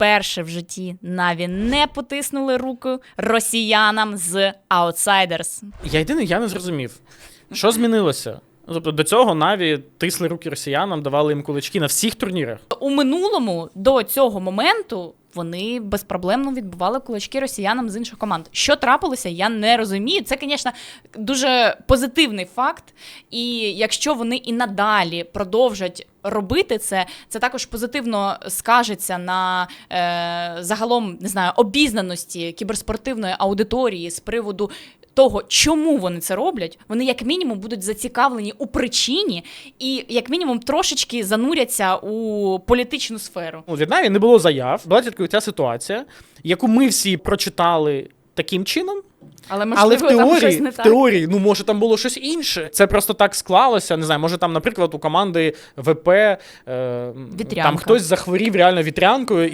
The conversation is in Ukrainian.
вперше в житті Наві не потиснули руку росіянам з Outsiders. Я єдине, я не зрозумів. Що змінилося? Тобто до цього Наві тисли руки росіянам, давали їм кулички на всіх турнірах. У минулому до цього моменту вони безпроблемно відбували кулачки росіянам з інших команд. Що трапилося, я не розумію. Це, звісно, дуже позитивний факт. І якщо вони і надалі продовжать робити це, це також позитивно скажеться на е, загалом не знаю обізнаності кіберспортивної аудиторії з приводу. Того, чому вони це роблять, вони як мінімум будуть зацікавлені у причині, і як мінімум трошечки зануряться у політичну сферу. Ну, від Наві не було заяв. Була тільки ця ситуація, яку ми всі прочитали таким чином. Але Але можливо в там щось теорії, не в так. теорії, ну може там було щось інше. Це просто так склалося. Не знаю, може там, наприклад, у команди ВП е, там хтось захворів реально вітрянкою,